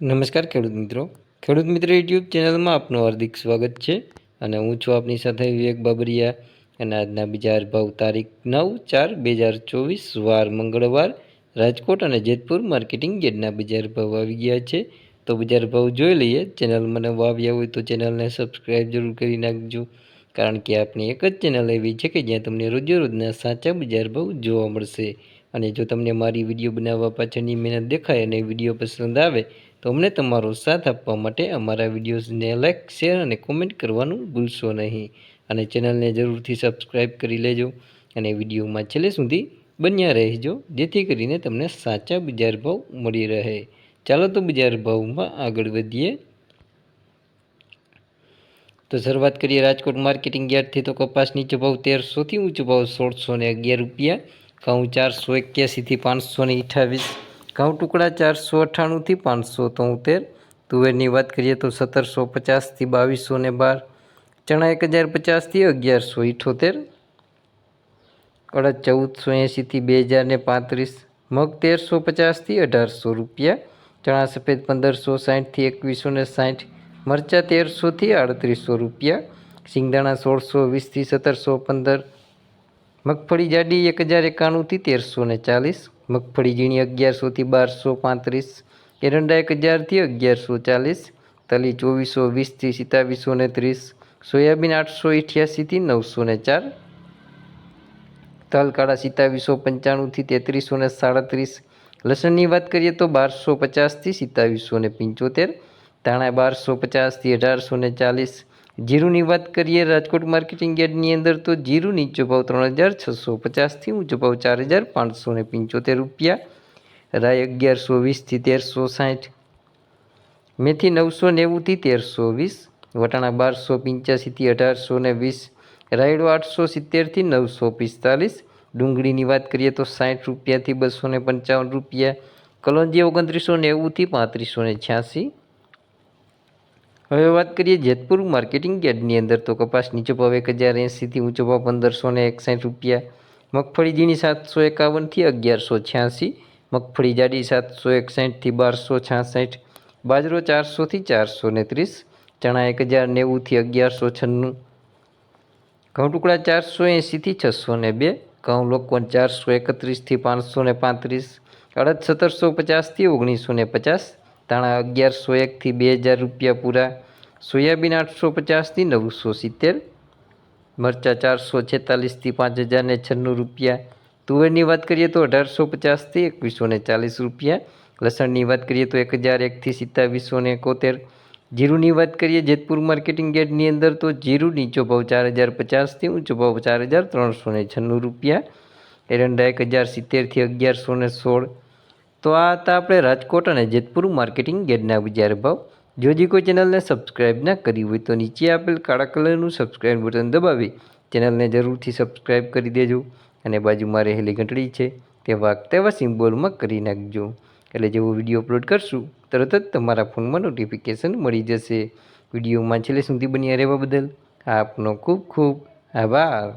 નમસ્કાર ખેડૂત મિત્રો. ખેડૂત મિત્ર યુટ્યુબ ચેનલમાં આપનું હાર્દિક સ્વાગત છે અને હું છું આપની સાથે વિવેક બાબરિયા અને આજના બીજા ભાવ તારીખ નવ ચાર બે હજાર ચોવીસ વાર મંગળવાર રાજકોટ અને જેતપુર માર્કેટિંગ ગેટના બજાર ભાવ આવી ગયા છે. તો બજાર ભાવ જોઈ લઈએ. ચેનલ મને વાવ્યા હોય તો ચેનલને સબસ્ક્રાઈબ જરૂર કરી નાખજો. કારણ કે આપણી એક જ ચેનલ એવી છે કે જ્યાં તમને રોજેરોજના સાચા બજાર ભાવ જોવા મળશે. અને જો તમને મારી વીડિયો બનાવવા પાછળની મહેનત દેખાય અને વીડિયો પસંદ આવે અમને તમારો સાથ આપવા માટે અમારા વિડીયોઝને લાઇક શેર અને કોમેન્ટ કરવાનું ભૂલશો નહીં. અને ચેનલને જરૂરથી સબસ્ક્રાઈબ કરી લેજો અને વિડીયોમાં છેલ્લે સુધી બન્યા રહેજો, જેથી કરીને તમને સાચા બજાર ભાવ મળી રહે. ચાલો તો બજાર ભાવમાં આગળ વધીએ. તો શરૂઆત કરીએ રાજકોટ માર્કેટિંગ યાર્ડથી. તો કપાસ નીચો ભાવ તેરસોથી ઊંચો ભાવ સોળસો ને અગિયાર રૂપિયા, ઘઉં ચારસો એક્યાસીથી પાંચસો ને અઠાવીસ ઘઉં ટુકડા ચારસો અઠ્ઠાણુંથી પાંચસો તોતેર. તુવેરની વાત કરીએ તો સત્તરસો પચાસથી બાવીસો ને બાર. ચણા એક હજાર પચાસથી અગિયારસો ઇઠોતેર. અડદ ચૌદસો એંશીથી બે હજાર ને પાંત્રીસ. મગ તેરસો પચાસથી અઢારસો રૂપિયા. ચણા સફેદ પંદરસો સાઠથી એકવીસો ને સાઠ. મરચાં તેરસોથી આડત્રીસો રૂપિયા. સિંગદાણા સોળસો વીસથી સત્તરસો પંદર. મગફળી જાડી એક હજાર એકાણુંથી તેરસો ને ચાલીસ. મગફળી ઝીણી અગિયારસોથી બારસો પાંત્રીસ એરંડા એક હજારથી અગિયારસો ચાલીસ, તલી ચોવીસો વીસથી સિત્તાવીસો ને ત્રીસ, સોયાબીન આઠસો અઠ્યાસીથી નવસો ને ચાર તલ કાળા સિત્તાવીસો પંચાણુંથી તેત્રીસો ને સાડત્રીસ, લસણની વાત કરીએ તો બારસો પચાસથી સિત્તાવીસો ને પંચોતેર, ધાણા બારસો પચાસથી અઢારસો ને ચાલીસ જીરુની વાત કરીએ રાજકોટ માર્કેટિંગ યાર્ડની અંદર, તો જીરું નીચો ભાવ ત્રણ હજાર છસો પચાસથી ઊંચો ભાવ ચાર હજાર પાંચસો ને પંચોતેર રૂપિયા, રાય અગિયારસો વીસથી તેરસો સાઠ, મેથી નવસો નેવુંથી તેરસો વીસ, વટાણા બારસો પંચ્યાસીથી અઢારસો ને વીસ, રાયડો આઠસો સિત્તેરથી નવસો પિસ્તાલીસ, ડુંગળીની વાત કરીએ તો સાઠ રૂપિયાથી બસો ને પંચાવન રૂપિયા, કલોંજી ઓગણત્રીસો નેવુંથી પાંત્રીસો ને છ્યાસી હવે વાત કરીએ જેતપુર માર્કેટિંગ યાર્ડની અંદર તો કપાસ નીચો ભાવ એક હજાર એંસીથી ઊંચો ભાવ પંદરસો ને એકસાઠ રૂપિયા. મગફળી ઝીણી સાતસો એકાવનથી અગિયારસો છ્યાસી મગફળી જાડી સાતસો એકસાઠથી બારસો છાસઠ. બાજરો ચારસોથી ચારસો ને ત્રીસ. ચણા એક હજાર નેવુંથી અગિયારસો છન્નું. ઘઉં ટુકડા ચારસો એંસીથી છસો ને બે. ઘઉં લોકવન ચારસો એકત્રીસથી પાંચસો ને પાંત્રીસ. અડદ સત્તરસો પચાસથી ઓગણીસો ને પચાસ. ધાણા અગિયારસો એકથી બે હજાર રૂપિયા પૂરા. સોયાબીન આઠસો પચાસથી નવસો સિત્તેર. મરચાં ચારસો છેતાલીસથી પાંચ હજાર ને છન્નું રૂપિયા. તુવેરની વાત કરીએ તો અઢારસો પચાસથી એકવીસો ને ચાલીસ રૂપિયા. લસણની વાત કરીએ તો એક હજાર એકથી સિત્તાવીસો ને એકોતેર. જીરુની વાત કરીએ જેતપુર માર્કેટિંગ ગેટની અંદર તો જીરું નીચો ભાવ ચાર હજાર પચાસથી ઊંચો ભાવ ચાર હજાર ત્રણસો ને છન્નું રૂપિયા. એરંડા એક હજાર સિત્તેરથી અગિયારસો ને સોળ. તો આ હતા આપણે રાજકોટ અને જેતપુર માર્કેટિંગ ગેડના બજાર ભાવ. જો જે કોઈ ચેનલને સબસ્ક્રાઈબ ના કરી હોય તો નીચે આપેલ કાળા કલરનું સબસ્ક્રાઈબ બટન દબાવી ચેનલને જરૂરથી સબસ્ક્રાઈબ કરી દેજો અને બાજુમાં રહેલી ઘંટડી છે તે વાગ તેવા સિમ્બોલમાં કરી નાખજો. એટલે જેવો વીડિયો અપલોડ કરશું, તરત જ તમારા ફોનમાં નોટિફિકેશન મળી જશે. વિડીયોમાં છેલ્લે સુધી બન્યા રહેવા બદલ આપનો ખૂબ ખૂબ આભાર.